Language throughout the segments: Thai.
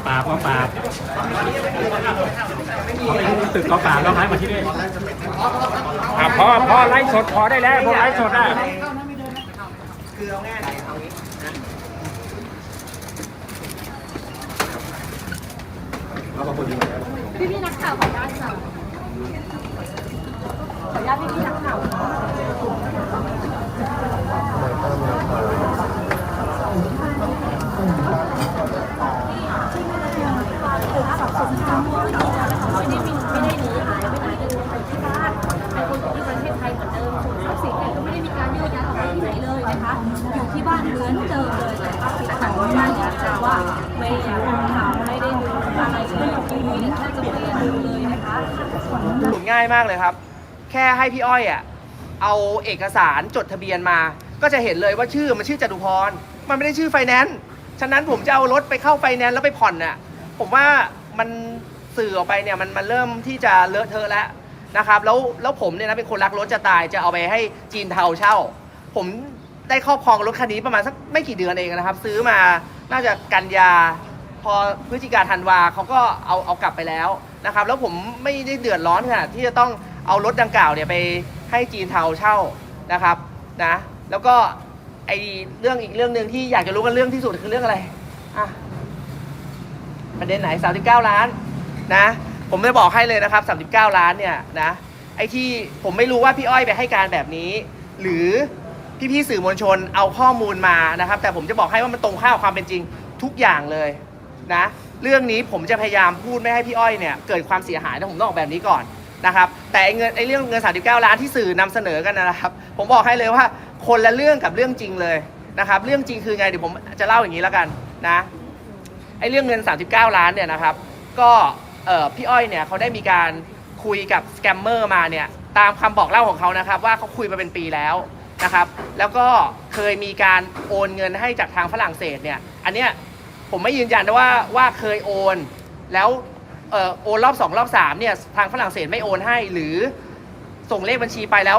องปราบกองปราบเขาไปที่ตึกกองปราบแล้วให้มาที่นี่อะพอพอไลฟ์สดพอได้แล้วพอไลฟ์สดอะคือเอาง่ายเอางี้นะพี่พี่ๆนักข่าวขออนุญาตค่ะขออนุญาตพี่พี่ๆนักข่าวค่ะ ไม่ได้มีไม่ได้หนีหายไปไหนเลยอยู่ที่บ้านเป็นคนอยู่ที่ประเทศไทยเหมือนเดิมส่วนทรัพย์สินเนี่ยก็ไม่ได้มีการโยกย้ายออกไปที่ไหนเลยนะคะ อยู่ที่บ้านเหมือนเดิมเลยแต่ว่าติดต่อมาเนี่ยแต่ว่าไม่ได้ดูข่าวไม่ได้ดูอะไรไม่อยู่ทีวีเนี่ยแทบจะไม่ได้ดูเลยนะคะ ง่ากเลยครับ แค่ให้พี่อ้อยอะเอาเอกสารจดทะเบียนมา ก็จะเห็นเลยว่าชื่อมันชื่อจตุพร มันไม่ได้ชื่อไฟแนนซ์ฉะนั้นผมจะเอารถไปเข้าไฟแนนซ์แล้วไปผ่อนน่ะผมว่ามันสื่อออกไปเนี่ยมันมันเริ่มที่จะเลอะเทอะแล้วนะครับแล้วแล้วผมเนี่ยนะเป็นคนรักรถจะตายจะเอาไปให้จีนเทาเช่า ผมได้ครอบครองรถคันนี้ประมาณสักไม่กี่เดือนเองนะครับ ซื้อมาน่าจะกันยา พอพฤศจิกาธันวาเขาก็เอาเอากลับไปแล้วนะครับ แล้วผมไม่ได้เดือดร้อนขนาดที่จะต้องเอารถดังกล่าวเนี่ยไปให้จีนเทาเช่านะครับนะแล้วก็ไอเรื่องอีกเรื่องหนึ่งที่อยากจะรู้กันเรื่องที่สุดคือเรื่องอะไรอะประเด็นไหน 39 ล้านนะ ผมจะบอกให้เลยนะครับ 39 ล้านเนี่ยนะไอที่ผมไม่รู้ว่าพี่อ้อยไปให้การแบบนี้ หรือพี่ๆสื่อมวลชนเอาข้อมูลมานะครับ แต่ผมจะบอกให้ว่ามันตรงข้ามกับความเป็นจริงทุกอย่างเลย นะ เรื่องนี้ผมจะพยายามพูดไม่ให้พี่อ้อยเนี่ยเกิดความเสียหายนะผมต้องออกแบบนี้ก่อนนะครับ แต่ไอ้เงินไอ้เรื่องเงิน 39 ล้านที่สื่อนำเสนอกันนะครับ ผมบอกให้เลยว่าคนละเรื่องกับเรื่องจริงเลยนะครับ เรื่องจริงคือไงเดี๋ยวผมจะเล่าอย่างนี้แล้วกันนะไอ้เรื่องเงิน 39 ล้านเนี่ยนะครับ ก็เอ่อพี่อ้อยเนี่ยเขาได้มีการคุยกับสแกมเมอร์มาเนี่ยตามคำบอกเล่าของเขานะครับ ว่าเขาคุยมาเป็นปีแล้วนะครับ แล้วก็เคยมีการโอนเงินให้จากทางฝรั่งเศสเนี่ย อันเนี้ย ผมไม่ยืนยันนะว่าว่าเคยโอน แล้วออโอนรอบสองรอบสามเนี่ยทางฝรั่งเศสไม่โอนให้หรือส่งเลขบัญชีไปแล้ว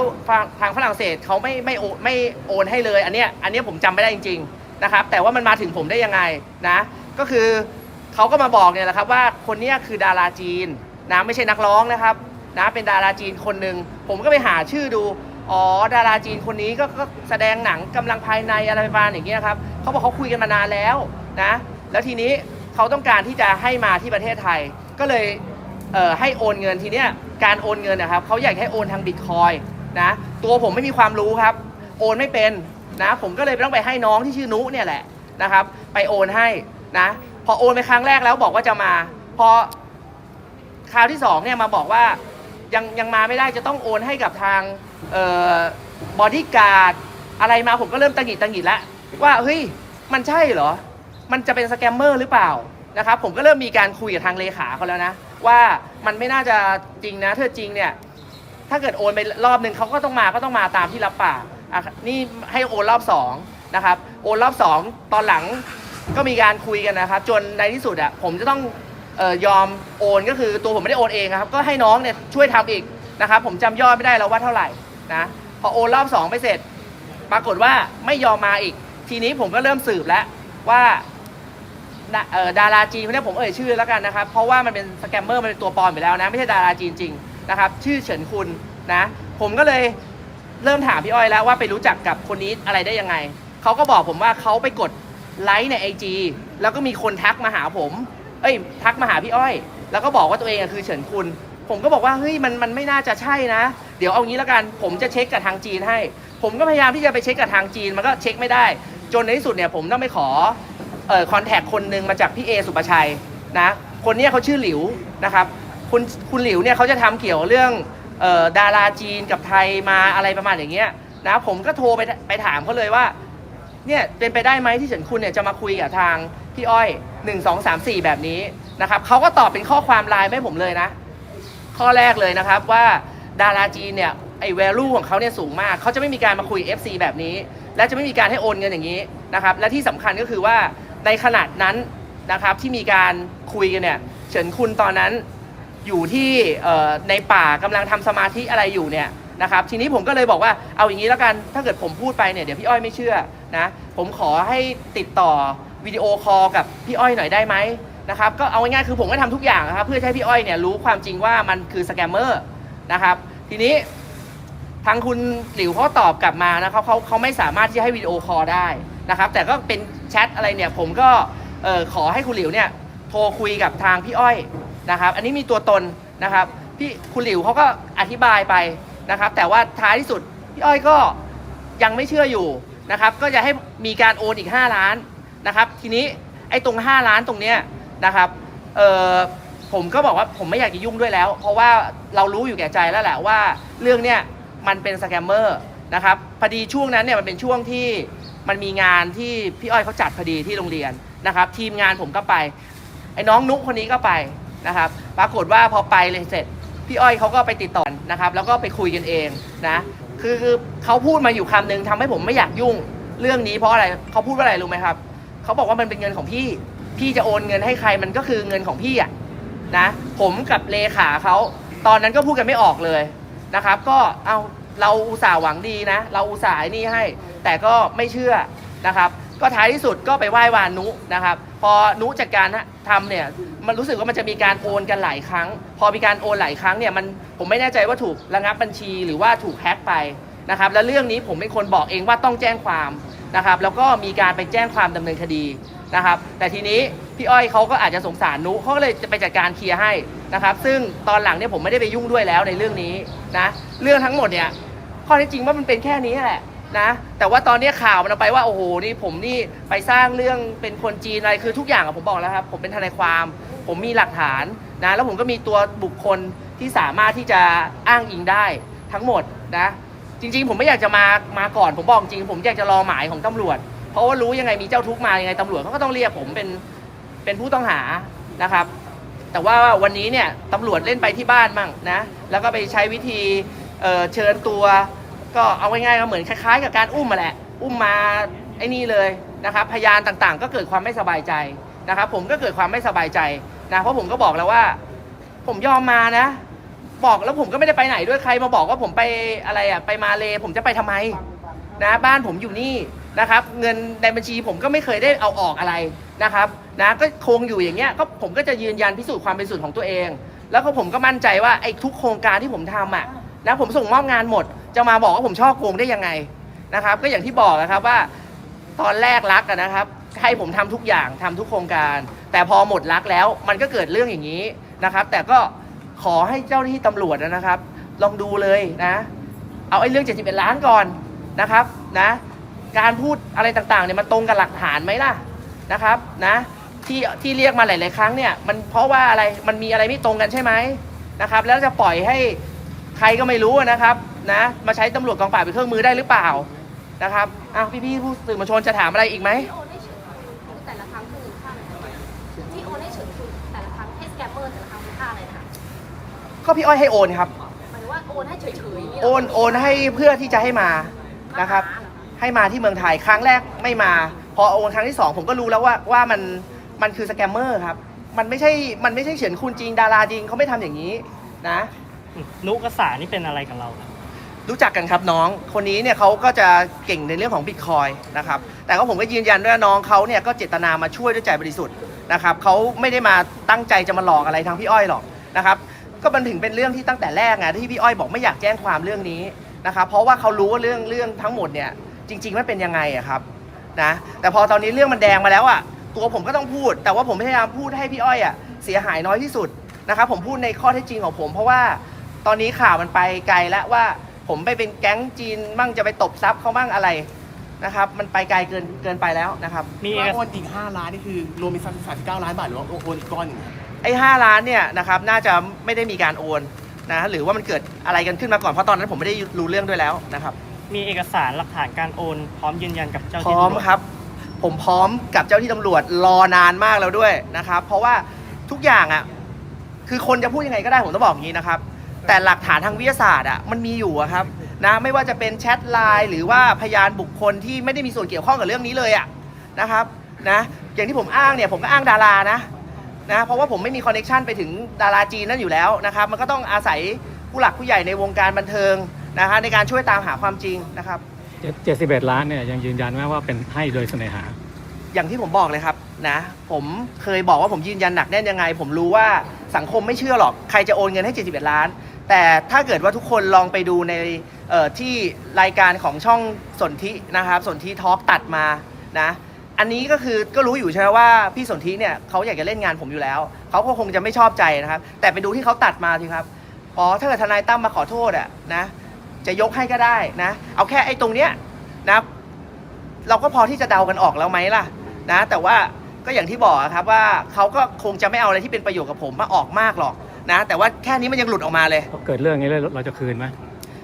ทางฝรั่งเศสเขาไม่ไม่โอนไม่โอนให้เลย อันเนี้ยอันเนี้ยผมจำไม่ได้จริง ๆนะครับ แต่ว่ามันมาถึงผมได้ยังไงนะ ก็คือเขาก็มาบอกเนี่ยแหละครับว่าคนเนี้ยคือดาราจีนนะไม่ใช่นักร้องนะครับนะเป็นดาราจีนคนหนึ่งผมก็ไปหาชื่อดูอ๋อดาราจีนคนนี้ก็ก็แสดงหนังกำลังภายในอะไรประมาณอย่างเงี้ยครับเขาบอกเขาคุยกันมานานแล้วนะ แล้วทีนี้เขาต้องการที่จะให้มาที่ประเทศไทย ก็เลยเให้โอนเงินทีเนี้ยการโอนเงินนะครับเขาอยากให้โอนทางบิตคอยนะ ตัวผมไม่มีความรู้ครับ โอนไม่เป็นนะ ผมก็เลยต้องไปให้น้องที่ชื่อนุเนี่ยแหละนะครับ ไปโอนให้นะ พอโอนไปครั้งแรกแล้วบอกว่าจะมา พอคราวที่สองเนี่ยมาบอกว่ายังยังมาไม่ได้จะต้องโอนให้กับทางบอดี้การ์ดอะไรมาผมก็เริ่มตังหิดตังหิดแล้วว่าเฮ้ยมันใช่เหรอ มันจะเป็นสแกมเมอร์หรือเปล่านะครับผมก็เริ่มมีการคุยกับทางเลขาเขาแล้วนะ ว่ามันไม่น่าจะจริงนะถ้าจริงเนี่ยถ้าเกิดโอนไปรอบหนึ่งเขาก็ต้องมาก็ต้องมาตามที่รับปากนี่ให้โอนรอบสองนะครับโอนรอบสองตอนหลังก็มีการคุยกันนะครับ จนในที่สุดอะผมจะต้องออยอมโอนก็คือตัวผมไม่ได้โอนเองครับก็ให้น้องเนี่ยช่วยทำอีกนะครับ ผมจำยอดไม่ได้แล้วว่าเท่าไหร่นะพอโอนรอบสองไปเสร็จ ปรากฏว่าไม่ยอมมาอีก ทีนี้ผมก็เริ่มสืบแล้วว่า ดาเอ่อดาราจีนคนนี้ผมเอ่ยชื่อแล้วกันนะครับ เพราะว่ามันเป็นสแกมเมอร์มันเป็นตัวปลอมไปแล้วนะ ไม่ใช่ดาราจีนจริงนะครับ ชื่อเฉินคุณนะ ผมก็เลยเริ่มถามพี่อ้อยแล้วว่าไปรู้จักกับคนนี้อะไรได้ยังไง เขาก็บอกผมว่าเขาไปกดไลค์ในไอจีแล้วก็มีคนทักมาหาผม เอ้ย ทักมาหาพี่อ้อย แล้วก็บอกว่าตัวเองคือเฉินคุณ ผมก็บอกว่าเฮ้ยมันมันไม่น่าจะใช่นะ เดี๋ยวเอางี้แล้วกัน ผมจะเช็คกับทางจีนให้ ผมก็พยายามที่จะไปเช็คกับทางจีน มันก็เช็คไม่ได้ จนในที่สุดเนี่ยผมต้องไปขอ เอ่อคอนแทคคนหนึ่งมาจากพี่เอสุปชัยนะคนนี้เขาชื่อหลิวนะครับคุณคุณหลิวเนี่ยเขาจะทำเกี่ยวเรื่องเอ่อดาราจีนกับไทยมาอะไรประมาณอย่างเงี้ยนะผมก็โทรไปไปถามเขาเลยว่าเนี่ยเป็นไปได้ไหมที่เฉินคุณเนี่ยจะมาคุยกับทางพี่อ้อย 1 2 3 4 แบบนี้นะครับเขาก็ตอบเป็นข้อความไลน์ไม่ผมเลยนะ ข้อแรกเลยนะครับว่าดาราจีนเนี่ยไอ้ value ของเขาเนี่ยสูงมาก เขาจะไม่มีการมาคุย FC แบบนี้ และจะไม่มีการให้โอนเงินอย่างนี้นะครับ และที่สำคัญก็คือว่า ในขนาดนั้นนะครับที่มีการคุยกันเนี่ยเฉินคุณตอนนั้นอยู่ที่ในป่ากำลังทำสมาธิอะไรอยู่เนี่ยนะครับทีนี้ผมก็เลยบอกว่าเอาอย่างนี้แล้วกันถ้าเกิดผมพูดไปเนี่ยเดี๋ยวพี่อ้อยไม่เชื่อนะผมขอให้ติดต่อวิดีโอคอลกับพี่อ้อยหน่อยได้ไหมนะครับก็เอาง่ายๆคือผมก็ทำทุกอย่างนะครับเพื่อให้พี่อ้อยเนี่ยรู้ความจริงว่ามันคือสแกมเมอร์นะครับทีนี้ทางคุณหลิวเขาตอบกลับมานะครับเขาเขาไม่สามารถที่จะให้วิดีโอคอลได้ นะครับ แต่ก็เป็นแชทอะไรเนี่ยผมก็ขอให้คุณหลิวเนี่ยโทรคุยกับทางพี่อ้อยนะครับ อันนี้มีตัวตนนะครับพี่คุณหลิวเขาก็อธิบายไปนะครับ แต่ว่าท้ายที่สุดพี่อ้อยก็ยังไม่เชื่ออยู่นะครับ ก็จะให้มีการโอนอีก 5 ล้านนะครับ ทีนี้ไอ้ตรง 5 ล้านตรงเนี้ยนะครับเออผมก็บอกว่าผมไม่อยากจะยุ่งด้วยแล้ว เพราะว่าเรารู้อยู่แก่ใจแล้วแหละว่าเรื่องเนี้ยมันเป็นสแกมเมอร์นะครับพอดีช่วงนั้นเนี่ยมันเป็นช่วงที่ มันมีงานที่พี่อ้อยเขาจัดพอดีที่โรงเรียนนะครับ ทีมงานผมก็ไป ไอ้น้องนุ๊กคนนี้ก็ไปนะครับ ปรากฏว่าพอไปเลยเสร็จ พี่อ้อยเขาก็ไปติดต่อนะครับ แล้วก็ไปคุยกันเองนะคือคือเขาพูดมาอยู่คำนึงทำให้ผมไม่อยากยุ่งเรื่องนี้เพราะอะไรเขาพูดว่าอะไรรู้ไหมครับเขาบอกว่ามันเป็นเงินของพี่ พี่จะโอนเงินให้ใครมันก็คือเงินของพี่อะนะ ผมกับเลขาเขาตอนนั้นก็พูดกันไม่ออกเลยนะครับ ก็เอา เราอุตส่าห์หวังดีนะ เราอุตส่าห์ไอ้นี่ให้ แต่ก็ไม่เชื่อนะครับ ก็ท้ายที่สุดก็ไปไหว้วานนุนะครับ พอนุจัดการทำเนี่ยมันรู้สึกว่ามันจะมีการโอนกันหลายครั้ง พอมีการโอนหลายครั้งเนี่ยมันผมไม่แน่ใจว่าถูกระงับบัญชีหรือว่าถูกแฮ็กไปนะครับ แล้วเรื่องนี้ผมเป็นคนบอกเองว่าต้องแจ้งความนะครับ แล้วก็มีการไปแจ้งความดำเนินคดีนะครับ แต่ทีนี้ พี่อ้อยเขาก็อาจจะสงสารนุเขาก็เลยจะไปจัดการเคลียร์ให้นะครับ ซึ่งตอนหลังเนี่ยผมไม่ได้ไปยุ่งด้วยแล้วในเรื่องนี้นะเรื่องทั้งหมดเนี่ยข้อเท็จจริงว่ามันเป็นแค่นี้แหละนะแต่ว่าตอนนี้ข่าวมันเอาไปว่าโอ้โหนี่ผมนี่ไปสร้างเรื่องเป็นคนจีนอะไรคือทุกอย่างอะผมบอกแล้วครับผมเป็นทนายความ ผมมีหลักฐานนะแล้วผมก็มีตัวบุคคลที่สามารถที่จะอ้างอิงได้ทั้งหมดนะจริง ๆ ผมไม่อยากจะมามาก่อนผมบอกจริงผมอยากจะรอหมายของตำรวจ เพราะว่ารู้ยังไงมีเจ้าทุกข์มายังไงตำรวจเขาก็ต้องเรียกผมเป็น เป็นผู้ต้องหานะครับ แต่ว่าวันนี้เนี่ยตำรวจเล่นไปที่บ้านมั่งนะ แล้วก็ไปใช้วิธีเเชิญตัว ก็เอาง่ายๆก็เหมือนคล้ายๆ กับการอุ้มมาแหละ อุ้มมาไอ้นี่เลยนะครับ พยานต่างๆ ก็เกิดความไม่สบายใจนะครับ ผมก็เกิดความไม่สบายใจนะ เพราะผมก็บอกแล้วว่า ผมยอมมานะ บอกแล้วผมก็ไม่ได้ไปไหนด้วยใครมาบอกว่าผมไปอะไรอะไปมาเลผมจะไปทำไมนะ บ้านผมอยู่นี่ นะครับ เงินในบัญชีผมก็ไม่เคยได้เอาออกอะไรนะครับนะก็คงอยู่อย่างเงี้ยก็ผมก็จะยืนยันพิสูจน์ความเป็นสุดของตัวเอง แล้วก็ผมก็มั่นใจว่าไอ้ทุกโครงการที่ผมทำอะนะผมส่งมอบงานหมด จะมาบอกว่าผมชอบโกงได้ยังไงนะครับ ก็อย่างที่บอกนะครับว่าตอนแรกรักนะครับ ให้ผมทำทุกอย่างทำทุกโครงการ แต่พอหมดรักแล้วมันก็เกิดเรื่องอย่างนี้นะครับ แต่ก็ขอให้เจ้าหน้าที่ตำรวจนะครับ ลองดูเลยนะ เอาไอ้เรื่อง 71 ล้านก่อนนะครับนะ การพูดอะไรต่างๆเนี่ยมันตรงกับหลักฐานไหมล่ะนะครับนะที่ที่เรียกมาหลาย ๆ ครั้งเนี่ยมันเพราะว่าอะไรมันมีอะไรไม่ตรงกันใช่ไหมนะครับ แล้วจะปล่อยให้ใครก็ไม่รู้นะครับนะมาใช้ตำรวจกองปราบเป็นเครื่องมือได้หรือเปล่านะครับอ้าวพี่ๆผู้สื่อมวลชนจะถามอะไรอีกไหมที่โอนให้เฉยคือแต่ละครั้งคือค่าอะไรที่โอนให้เฉยคือแต่ละครั้งให้สแกมเมอร์แต่ละครั้งคือค่าอะไรนะคะก็พี่อ้อยให้โอนครับหมายถึงว่าโอนให้เฉยๆอย่างนี้เหรโอนโอนให้เพื่อที่จะให้มานะครับมาหาเหอ ให้มาที่เมืองไทยครั้งแรกไม่มา พอโอนครั้งที่สองผมก็รู้แล้วว่าว่ามันมันคือสแกมเมอร์ครับ มันไม่ใช่มันไม่ใช่เฉินคุณจริงดาราจริงเขาไม่ทำอย่างนี้นะ นุกษานี่เป็นอะไรกับเราครับรู้จักกันครับน้อง คนนี้เนี่ยเขาก็จะเก่งในเรื่องของบิตคอยนะครับ แต่ก็ผมก็ยืนยันด้วยว่าน้องเขาเนี่ยก็เจตนามาช่วยด้วยใจบริสุทธิ์นะครับเขาไม่ได้มาตั้งใจจะมาหลอกอะไรทางพี่อ้อยหรอกนะครับ ก็มันถึงเป็นเรื่องที่ตั้งแต่แรกไงที่พี่อ้อยบอกไม่อยากแจ้งความเรื่องนี้นะครับ เพราะว่าเขารู้ว่าเรื่องเรื่องทั้งหมดเนี่ย จริงๆไม่เป็นยังไงอะครับนะแต่พอตอนนี้เรื่องมันแดงมาแล้วอะตัวผมก็ต้องพูด แต่ว่าผมพยายามพูดให้พี่อ้อยอะเสียหายน้อยที่สุดนะครับผมพูดในข้อเท็จจริงของผม เพราะว่าตอนนี้ข่าวมันไปไกลแล้วว่า ผมไปเป็นแก๊งจีนมั่งจะไปตบทรัพย์เขามั่งอะไรนะครับมันไปไกลเกินเกินไปแล้วนะครับมีเอว่ากสโอนอีก5ล้านนี่คือรวมเป็น39ล้านบาทหรือว่าโอนอีกก้อนหนึ่งครับไอ้ห้าล้านเนี่ยนะครับน่าจะไม่ได้มีการโอนนะหรือว่ามันเกิดอะไรกันขึ้นมาก่อนเพราะตอนนั้นผมไม่ได้รู้เรื่องด้วยแล้วนะครับ มีเอกสารหลักฐานการโอน พร้อมยืนยันกับเจ้าหพน้าที่ร้อมตำวจ ครับ ผมพร้อมกับเจ้าที่ตำรวจรอนานมากแล้วด้วยนะครับ เพราะว่าทุกอย่างอะคือคนจะพูดยังไงก็ได้ผมต้องบอกอย่างนี้นะครับ แต่หลักฐานทางวิทยาศาสตร์อะมันมีอยู่อะครับนะไม่ว่าจะเป็นแชทไลน์หรือว่าพยานบุคคลที่ไม่ได้มีส่วนเกี่ยวข้องกับเรื่องนี้เลยอะนะครับนะอย่างที่ผมอ้างเนี่ยผมก็อ้างดารานะนะเพราะว่าผมไม่มีคอนเนคชันไปถึงดาราจีนนั่นอยู่แล้วนะครับมันก็ต้องอาศัยผู้หลักผู้ใหญ่ในวงการบันเทิง นะฮะในการช่วยตามหาความจริงนะครับเจ็ดสิบเอ็ดล้านเนี่ยยังยืนยันไหมว่าเป็นให้โดยเสน่หา อย่างที่ผมบอกเลยครับนะผมเคยบอกว่าผมยืนยันหนักแน่นยังไง ผมรู้ว่าสังคมไม่เชื่อหรอกใครจะโอนเงินให้ 71 ล้าน แต่ถ้าเกิดว่าทุกคนลองไปดูในเอ่อที่รายการของช่องสนธินะครับสนธิทอล์กตัดมานะอันนี้ก็คือก็รู้อยู่ใช่ไหมว่าพี่สนธิเนี่ยเขาอยากจะเล่นงานผมอยู่แล้วเขาก็คงจะไม่ชอบใจนะครับ แต่ไปดูที่เขาตัดมาสิครับอ๋อถ้าเกิดทนายตั้มมาขอโทษอะนะ จะยกให้ก็ได้นะ เอาแค่ไอ้ตรงเนี้ยนะเราก็พอที่จะเดากันออกแล้วไหมล่ะนะ แต่ว่าก็อย่างที่บอกอะครับว่าเขาก็คงจะไม่เอาอะไรที่เป็นประโยชน์กับผมมาออกมากหรอกนะ แต่ว่าแค่นี้มันยังหลุดออกมาเลย พอเกิดเรื่องอย่างนี้แล้วเราจะคืนไหม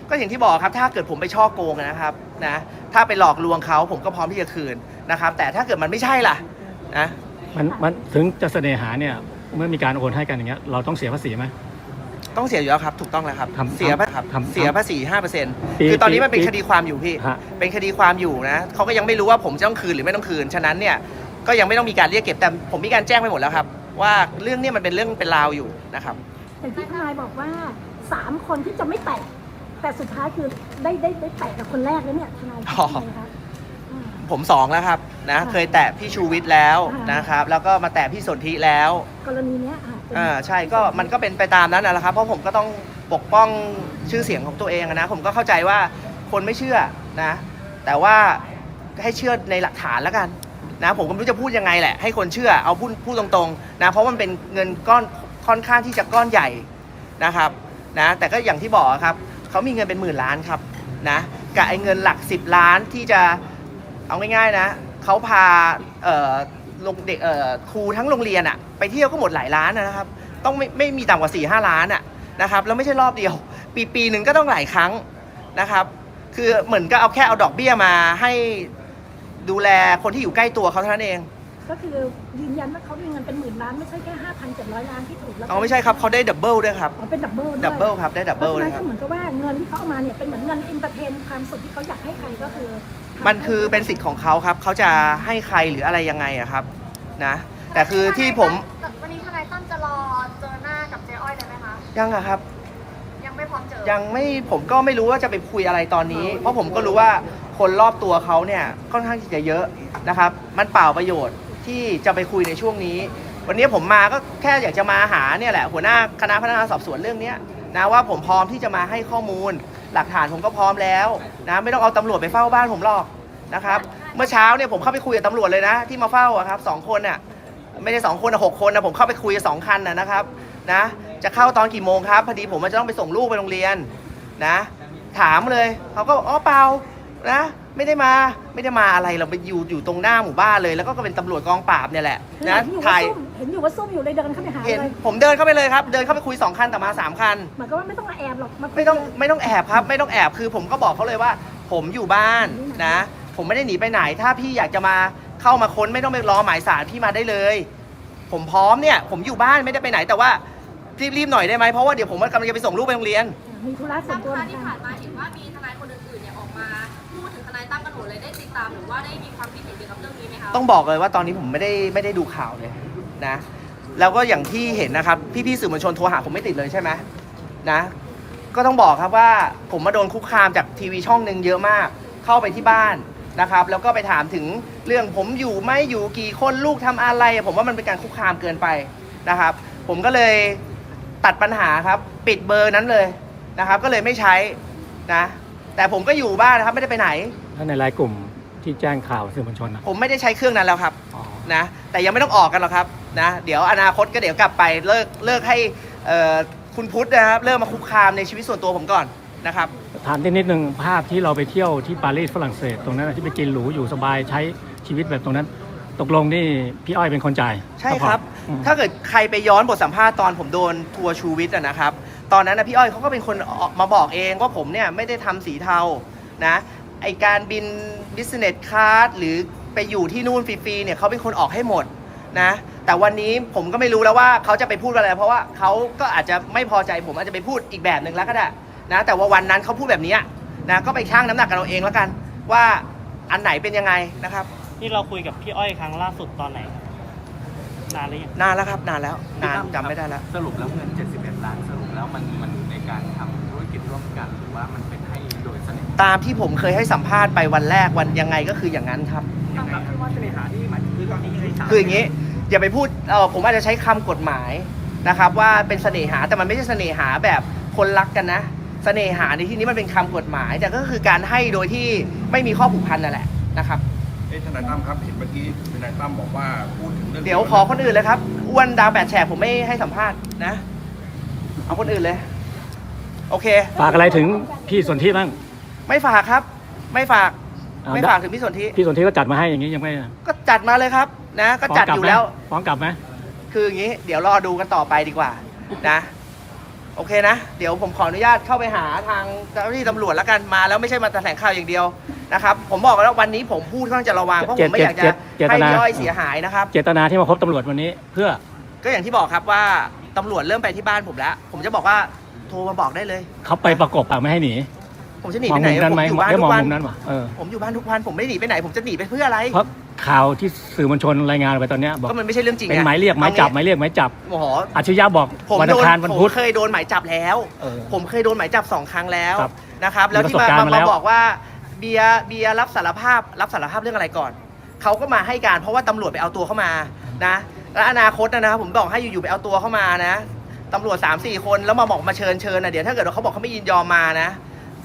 ก็อย่างที่บอกครับถ้าเกิดผมไปช่อโกงนะครับนะถ้าไปหลอกลวงเขาผมก็พร้อมที่จะคืนนะครับ แต่ถ้าเกิดมันไม่ใช่ล่ะนะมันมันถึงจะเสน่หาเนี่ยเมื่อมีการโอนให้กันอย่างเงี้ยเราต้องเสียภาษีไหม ต้องเสียอยู่แล้วครับ ถูกต้องแล้วครับ ทำเสียภาทำทำเสียภาษีห้าเปอร์เซ็นต์ปีคือตอนนี้มันเป็นปีคดีความอยู่พี่ ฮะ เป็นคดีความอยู่นะเขาก็ยังไม่รู้ว่าผมจะต้องคืนหรือไม่ต้องคืน ฉะนั้นเนี่ยก็ยังไม่ต้องมีการเรียกเก็บแต่ผมมีการแจ้งไปหมดแล้วครับ ว่าเรื่องเนี้มันเป็นเรื่องเป็นราวอยู่นะครับ แต่ที่ทนายบอกว่าสามคนที่จะไม่แตะแต่สุดท้ายคือได้ได้ได้แตะกับคนแรกแล้วเนี่ยทนายคิดอ๋อยังไงคะอืมผมสองแล้วครับนะค่ะเคยแตะพี่ชูวิทย์แล้วค่ะ นะครับ แล้วก็มาแตะพี่สนธิแล้ว กรณีเนี้ยอะเป็น อ่าใช่ก็มันก็เป็นไปตามนั้นนะแหละครับ เพราะผมก็ต้องปกป้องชื่อเสียงของตัวเองอะนะผมก็เข้าใจว่าคนไม่เชื่อนะ แต่ว่าให้เชื่อในหลักฐานแล้วกันนะผมก็ไม่รู้จะพูดยังไงแหละให้คนเชื่อเอาพูดพูดตรงๆนะเพราะมันเป็นเงินก้อนค่อนข้างที่จะก้อนใหญ่นะครับนะแต่ก็อย่างที่บอกครับเขามีเงินเป็นหมื่นล้านครับนะกับไอ้เงินหลัก 10 ล้านที่จะเอาง่ายๆนะเขาพา เอ่อลงเด็กเอ่อครูทั้งโรงเรียนอะไปเที่ยวก็หมดหลายล้านนะครับ ต้องไม่ไม่มีต่ำกว่า4ี่ห้าล้านอะนะครับแล้วไม่ใช่รอบเดียว ปีปีหนึ่งก็ต้องหลายครั้งนะครับ คือเหมือนก็เอาแค่เอาดอกเบี้ยมาให้ดูแลคนที่อยู่ใกล้ตัวเขาเท่านั้นเองก็คือยืนยันว่าเขามีเงินเป็นหมื่นล้านไม่ใช่แค่ห้าพันเจ็ดร้อยล้านที่ถูกแล้วเอาไม่ใช่ครับเขาได้ดับเบิลด้วยครับอ๋อเป็นดับเบิลด้วยดับเบิลครับได้ดับเพเบิราะลฉะเลนั้นยคก็รับเหมือนกับว่าเงินที่เขาเอามาเนี่ยเป็นเหมือนเงินอินเตอร์เทนความสุขที่เขาอยากให้ใครก็คือทำ มันคือเป็นสิทธิ์ของเขาครับ เขาจะให้ใครหรืออะไรยังไงอะครับนะ แต่คือที่ผมวันนี้ทนายตั้มจะรอเจอหน้ากับเจ๊อ้อยเลยไหมคะยังอะครับ ยังไม่พร้อมเจอยังไม่ผมก็ไม่รู้ว่าจะไปคุยอะไรตอนนี้ เพราะผมก็รู้ว่าคนรอบตัวเขาเนี่ยค่อนข้างที่จะเยอะนะครับ มันเปล่าประโยชน์ที่จะไปคุยในช่วงนี้ วันนี้ผมมาก็แค่อยากจะมาหาเนี่ยแหละหัวหน้าคณะพนักงานสอบสวนเรื่องเนี้ยนะว่าผมพร้อมที่จะมาให้ข้อมูลหลักฐานผมก็พร้อมแล้วนะไม่ต้องเอาตำรวจไปเฝ้าบ้านผมหรอกนะครับเมื่อเช้าเนี่ยผมเข้าไปคุยกับตำรวจเลยนะ ที่มาเฝ้าอะครับสองคนน่ะไม่ใช่สองคนนะหกคนนะผมเข้าไปคุยกับสองคันนะนะครับนะจะเข้าตอนกี่โมงครับพอดีผมจะต้องไปส่งลูกไปโรงเรียนนะ ถามเลยเขาก็บอกอ๋อเปล่านะ ไม่ได้มาไม่ได้มาอะไรเราไปอยู่อยู่ตรงหน้าหมู่บ้านเลย แล้วก็เป็นตำรวจกองปราบเนี่ยแหละคือนะเห็นอยู่ว่าถ่ายซุ่มเห็นอยู่ว่าซุ่มอยู่เลยเดินเข้าไปหาเห็นเลยผมเดินเข้าไปเลยครับ เดินเข้าไปคุยสองคันแต่มาสามคัน เหมือนกับว่าไม่ต้องมาแอบหรอกาคุยไม่ต้องเลยไม่ต้องแอบครับ ไม่ต้องแอบคือผมก็บอกเขาเลยว่า ผมอยู่บ้านนะ ผมไม่ได้หนีไปไหน ถ้าพี่อยากจะมาเข้ามาค้นไม่ต้องไปรอหมายสารพี่มาได้เลย ผมพร้อมเนี่ย ผมอยู่บ้านไม่ได้ไปไหนแต่ว่ารีบๆหน่อยได้ไหมเพราะว่าเดี๋ยวผมกำลังจะไปส่งลูกไปโรงเรียน มีธุระส่วนตั้มตัวเหมืคะอนที่กันผ่านมาเห็นว่ามีายตั้มกันหมดเลยได้ติดตามหรือว่าได้มีความคิดเห็นเกี่ยวกับเรื่องนี้ไหมคะต้องบอกเลยว่าตอนนี้ผมไม่ได้ไม่ได้ดูข่าวเลยนะ แล้วก็อย่างที่เห็นนะครับพี่ๆสื่อมวลชนโทรหาผมไม่ติดเลยใช่ไหมนะ ก็ต้องบอกครับว่าผมมาโดนคุกคามจากทีวีช่องหนึ่งเยอะมาก เข้าไปที่บ้านนะครับ แล้วก็ไปถามถึงเรื่องผมอยู่ไม่อยู่กี่คนลูกทำอะไร ผมว่ามันเป็นการคุกคามเกินไปนะครับ ผมก็เลยตัดปัญหาครับ ปิดเบอร์นั้นเลยนะครับ ก็เลยไม่ใช้นะ แต่ผมก็อยู่บ้านนะครับไม่ได้ไปไหนถ้าในรายกลุ่มที่แจ้งข่าวสื่อมวลชนนะผมไม่ได้ใช้เครื่องนั้นแล้วครับ อ๋อ นะแต่ยังไม่ต้องออกกันหรอกครับนะเดี๋ยวอนาคตก็เดี๋ยวกลับไปเลิกเลิกให้เอ่อคุณพุทธนะครับเลิกมาคุกคามในชีวิตส่วนตัวผมก่อนนะครับถามนิดนึงภาพที่เราไปเที่ยวที่ปารีสฝรั่งเศส ตรงนั้นนะที่ไปกินหรูอยู่สบายใช้ชีวิตแบบตรงนั้น ตกลงนี่พี่อ้อยเป็นคนจ่ายใช่ครับ อืม ถ้าเกิดใครไปย้อนบทสัมภาษณ์ตอนผมโดนทัวร์ชูวิทย์อะนะครับ ตอนนั้นนะพี่อ้อยเขาก็เป็นคนออกมาบอกเองว่าผมเนี่ยไม่ได้ทำสีเทานะ ไอการบิน business class หรือไปอยู่ที่นู่นฟรีๆเนี่ยเขาเป็นคนออกให้หมดนะ แต่วันนี้ผมก็ไม่รู้แล้วว่าเขาจะไปพูดอะไร เพราะว่าเขาก็อาจจะไม่พอใจผมอาจจะไปพูดอีกแบบหนึ่งแล้วก็ได้นะ แต่ว่าวันนั้นเขาพูดแบบเนี้ยนะ ก็ไปชั่งน้ำหนักกันเราเองแล้วกัน ว่าอันไหนเป็นยังไงนะครับ นี่เราคุยกับพี่อ้อยครั้งล่าสุดตอนไหนครับนานหรือยัง นานแล้วครับ นานแล้ว นานจำไม่ได้แล้ว สรุปแล้วเงิน 71 ล้านสรุปแล้วมันมันในการทำธุรกิจร่วมกันหรือว่ามันเป็นให้โดยเสน่ห์ตามที่ผมเคยให้สัมภาษณ์ไปวันแรกวันยังไงก็คืออย่างนั้นครับ ยังไงครับว่าเสน่หาที่หมายถึงคือคืออย่างนี้ อย่าไปพูดเออผมอาจจะใช้คำกฎหมายนะครับ ว่าเป็นเสน่หาแต่มันไม่ใช่เสน่หาแบบคนรักกันนะเสน่หาในที่นี้มันเป็นคำกฎหมาย แต่ก็คือการให้โดยที่ไม่มีข้อผูกพันนั่นแหละนะครับ เอ้ทนายตั้มครับ เห็นเมื่อกี้ทนายตั้มบอกว่าพูดถึงเรื่องเดี๋ยวขอคนอื่นเลยครับอ้วนดาวแปดแฉกผมไม่ให้สัมภาษณ์นะ เอาคนอื่นเลย โอเค ฝากอะไรถึงพี่สนธิบ้างไม่ฝากครับ ไม่ฝากอ่าไม่ฝากถึงพี่สนธิพี่สนธิก็จัดมาให้อย่างนี้ยังไม่ก็จัดมาเลยครับ นะ ก็จัดอยู่แล้ว ฟ้องกลับไหมคืออย่างนี้ เดี๋ยวรอดูกันต่อไปดีกว่า นะ โอเคนะ เดี๋ยวผมขออนุญาตเข้าไปหาทางเจ้าหน้าที่ตำรวจแล้วกันมาแล้วไม่ใช่มาแถลงข่าวอย่างเดียวนะครับ ผมบอกแล้ววันนี้ผมพูดค่อนข้างจะระวังเพราะผมไม่อยากจะให้พี่อ้อยเสียหายนะครับ เจตนาที่มาพบตำรวจวันนี้เพื่อ ก็อย่างที่บอกครับว่าตำรวจเริ่มไปที่บ้านผมแล้ว ผมจะบอกว่าโทรมาบอกได้เลย เขาไปประกบปากไม่ให้หนี ผมจะหนีมอไปงไหนมุมนั้นผมไหมอยู่บ้านได้ทุมองกวันมุมนั้นป่ะเออผมอยู่บ้านทุกวันผมไม่ได้หนีไปไหน ผมจะหนีไปเพื่ออะไร เพราะข่าวที่สื่อมวลชนรายงานไปตอนเนี้ยบอกก็มันไม่ใช่เรื่องจริงเป็นไงหมายเรียกหมายจับหมายเรียกหมายจับโอ้โหอาชญาบอกผมวันโดอังนคารวันผมพุธเคยโดนหมายจับแล้ว เออ ผมเคยโดนหมายจับสองครั้งแล้วครับนะครับ แล้วที่มีประสบการณ์มามามาแล้ว บอกว่าเบียร์เบียร์รับสารภาพรับสารภาพเรื่องอะไรก่อนเขาก็มาให้การเพราะว่าตำรวจไปเอาตัวเข้ามานะแล้วอนาคตนะนะครับผมบอกให้อยู่ๆไปเอาตัวเข้ามานะตำรวจ3ามสี่คนแล้วมาบอกมาเชิญเชิญนะเดี๋ยวถ้าเกิดว่าเขาบอกเขาไม่ยินยอมมานะ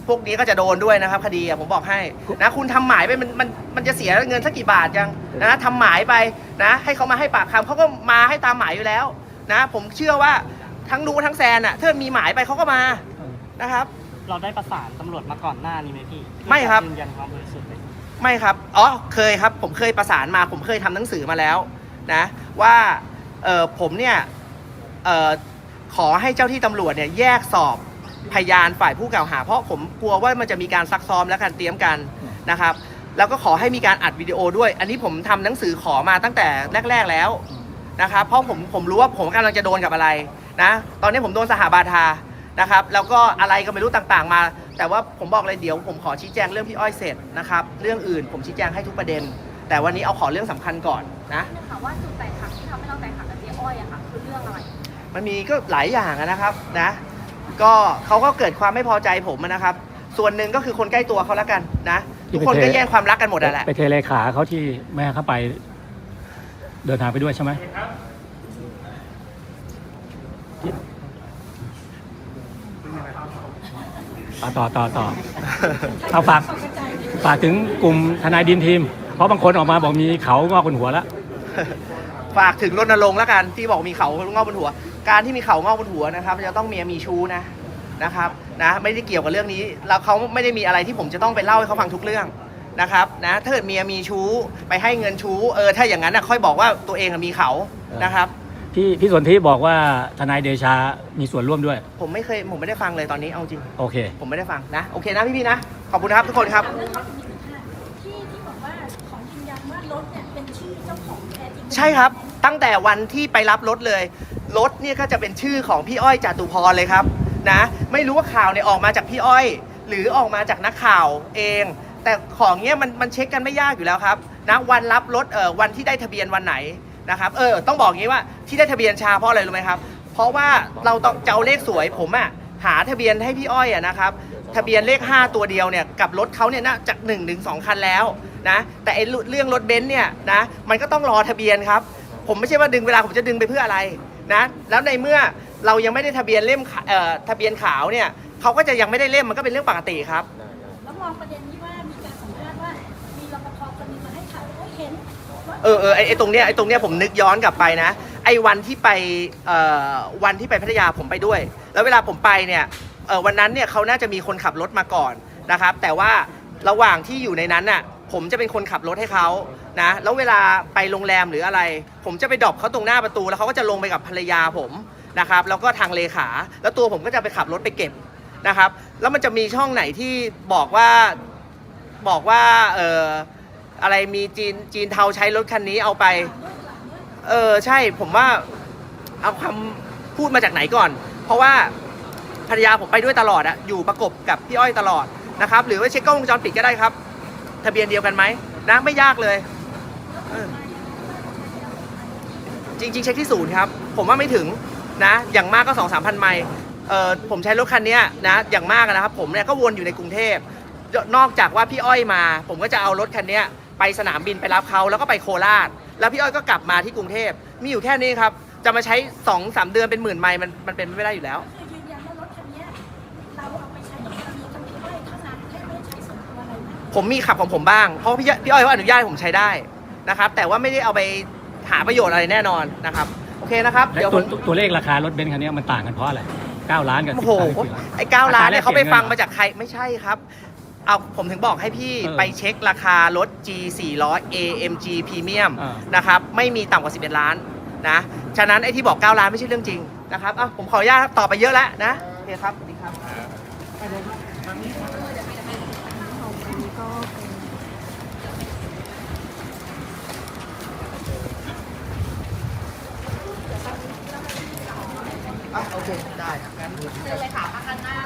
พวกนี้ก็จะโดนด้วยนะครับ คดีอะผมบอกให้นะคุณทำหมายไปมันมันมันจะเสียเงินสักกี่บาทยังนะทำหมายไปนะ ให้เขามาให้ปากคำเขาก็มาให้ตามหมายอยู่แล้วนะ ผมเชื่อว่าทั้งนูทั้งแซนอะถ้ามีหมายไปเขาก็มานะครับ เราได้ประสานตำรวจมาก่อนหน้านี้ไหมพี่ไม่ครับ ยืนยันความบริสุทธิ์เลยไม่ครับ อ๋อ เคยครับ ผมเคยประสานมา ผมเคยทำหนังสือมาแล้วนะ ว่าเออผมเนี่ยเออขอให้เจ้าที่ตำรวจเนี่ยแยกสอบ พยานฝ่ายผู้กล่าวหา เพราะผมกลัวว่ามันจะมีการซักซ้อมและการเตรียมกันนะครับ แล้วก็ขอให้มีการอัดวิดีโอด้วย อันนี้ผมทำหนังสือขอมาตั้งแต่แรก ๆแล้วนะครับเพราะผมผมรู้ว่าผมกำลังจะโดนกับอะไรนะตอนนี้ผมโดนสหบาทานะครับแล้วก็อะไรก็ไม่รู้ต่างๆมา แต่ว่าผมบอกเลยเดี๋ยวผมขอชี้แจงเรื่องพี่อ้อยเสร็จนะครับเรื่องอื่นผมชี้แจงให้ทุกประเด็น แต่วันนี้เอาขอเรื่องสำคัญก่อนนะนึงค่ะว่าจุดแตกหักที่ทำให้เราแตกหักกับเจ๊อ้อยอะค่ะคือเรื่องอะไร มันมีก็หลายอย่างอะนะครับนะ ก็เขาก็เกิดความไม่พอใจผมอะนะครับ ส่วนหนึ่งก็คือคนใกล้ตัวเขาแล้วกันนะ ทุกคนก็แย่งความรักกันหมดอะแหละ ไปเทเลขาเขาที่แม่เขาไป เดินทางไปด้วยใช่ไหมอะต่อต่อต่อ เอาฝากฝากถึงกลุ่มทนายดินทีม เพราะบางคนออกมาบอกมีเขางอกบนหัวแล้ว ฝากถึงรณรงค์แล้วกันที่บอกมีเขางอกบนหัว การที่มีเขางอกบนหัวนะครับจะต้องเมียมีชู้นะนะครับนะไม่ได้เกี่ยวกับเรื่องนี้แล้วเขาไม่ได้มีอะไรที่ผมจะต้องไปเล่าให้เขาฟังทุกเรื่องนะครับนะถ้าเกิดเมียมีชู้ไปให้เงินชู้เออถ้าอย่างนั้นนะค่อยบอกว่าตัวเองอะมีเขานะครับพี่พี่สนธิบอกว่าทนายเดชา มีส่วนร่วมด้วย ผมไม่เคยผมไม่ได้ฟังเลยตอนนี้เอาจริง โอเค ผมไม่ได้ฟังนะ โอเคนะพี่ๆนะ ขอบคุณครับทุกคนครับ ที่ที่บอกว่าขอยืนยันว่ารถเนี่ยเป็นชื่อเจ้าของแท้จริง ใช่ครับ ตั้งแต่วันที่ไปรับรถเลย รถเนี่ยก็จะเป็นชื่อของพี่อ้อยจตุพรเลยครับนะไม่รู้ว่าข่าวเนี่ยออกมาจากพี่อ้อย หรือออกมาจากนักข่าวเอง แต่ของเนี้ยมันมันเช็คกันไม่ยากอยู่แล้วครับนะวันรับรถเออวันที่ได้ทะเบียนวันไหนนะครับเออต้องบอกงี้ว่าที่ได้ทะเบียนชาเพราะอะไรรู้ไหมครับ เพราะว่าเราต้องจะเอาเลขสวยผมอะหาทะเบียนให้พี่อ้อยอะนะครับ ทะเบียนเลข 5 ตัวเดียวเนี่ยกับรถเขาเนี่ยน่าจาก1นถึงสคันแล้วนะแต่ไอ้เรื่องรถเบนซ์เนี่ยนะมันก็ต้องรอทะเบียนครับ ผมไม่ใช่ว่าดึงเวลาผมจะดึงไปเพื่ออะไร นะแล้วในเมื่อเรายังไม่ได้ทะเบียนเล่มขาเอ่อทะเบียนขาวเนี่ยเขาก็จะยังไม่ได้เล่มมันก็เป็นเรื่องปกติครับ แล้วมองประเด็นที่ว่ามีการสัมภาษณ์ว่า มีรปภคนหนึงมาให้ข่าวว่าเห็นว่าเออเออไอไอตรงเนี้ยไอตรงเนี้ยผมนึกย้อนกลับไปนะ ไอวันที่ไปเอ่อวันที่ไปพัทยาผมไปด้วย แล้วเวลาผมไปเนี่ยเออวันนั้นเนี่ยเขาน่าจะมีคนขับรถมาก่อนนะครับ แต่ว่าระหว่างที่อยู่ในนั้นน่ะผมจะเป็นคนขับรถให้เขา นะแล้วเวลาไปโรงแรมหรืออะไร ผมจะไปดรอปเขาตรงหน้าประตู แล้วเขาก็จะลงไปกับภรรยาผมนะครับแล้วก็ทางเลขา แล้วตัวผมก็จะไปขับรถไปเก็บนะครับ แล้วมันจะมีช่องไหนที่บอกว่าบอกว่าเอออะไรมีจีนจีนเทาใช้รถคันนี้เอาไป เออใช่ผมว่าเอาคำพูดมาจากไหนก่อน เพราะว่าภรรยาผมไปด้วยตลอดอะอยู่ประกบกับพี่อ้อยตลอดนะครับ หรือว่าเช็คกล้องวงจรปิดก็ได้ครับ ทะเบียนเดียวกันไหมนะไม่ยากเลย จริง ๆ เช็คที่ศูนย์ครับ ผมว่าไม่ถึงนะ อย่างมากก็สองสามพันไมล์เออผมใช้รถคันเนี้ยนะ อย่างมากอะนะครับ ผมเนี่ยก็วนอยู่ในกรุงเทพ นอกจากว่าพี่อ้อยมา ผมก็จะเอารถคันเนี้ยไปสนามบินไปรับเขาแล้วก็ไปโคราช แล้วพี่อ้อยก็กลับมาที่กรุงเทพ มีอยู่แค่นี้ครับ จะมาใช้2อสเดือนเป็นหมื่นไมล์มันมันเป็นไปไม่ได้อยู่แล้วคือยืนยันว่ารถคันเนี้ยเราเอาไปใช้ในกรณีทำพี่อ้อยเท่านั้นแค่ไม่ได้ใช้ส่วนตัวอะไรนะผมมีขับของผมบ้าง เพราะพี่พี่อ้อยเขาอนุญาตให้ผมใช้ได้ นะครับ แต่ว่าไม่ได้เอาไปหาประโยชน์อะไรแน่นอนนะครับ โอเคนะครับและเดี๋ยวตัผวมตัวตัวเลขราคารถเบนซ์คันนี้มันต่างกันเพราะอะไร 9 ล้านกับโอ้โห10ล้านกี่ล้าน ไอ้เก้าล้านเนี่ยอัตราแลกเขาไปเปลี่ยนฟังเงินมาจากใครไม่ใช่ครับ เอาผมถึงบอกให้พี่เออไปเช็คราคารถ G 4 0 0 AMG Premium อ่านะครับ ไม่มีต่ำกว่า 11 ล้านนะ ฉะนั้นไอ้ที่บอก 9 ล้านไม่ใช่เรื่องจริงนะครับอะผมขออนุญาตครับต่อไปเยอะแล้วนะ โอเคครับสวัสดีครับ อะโอเค ได้ครับงั้น เจอเลยค่ะพักกันหน้า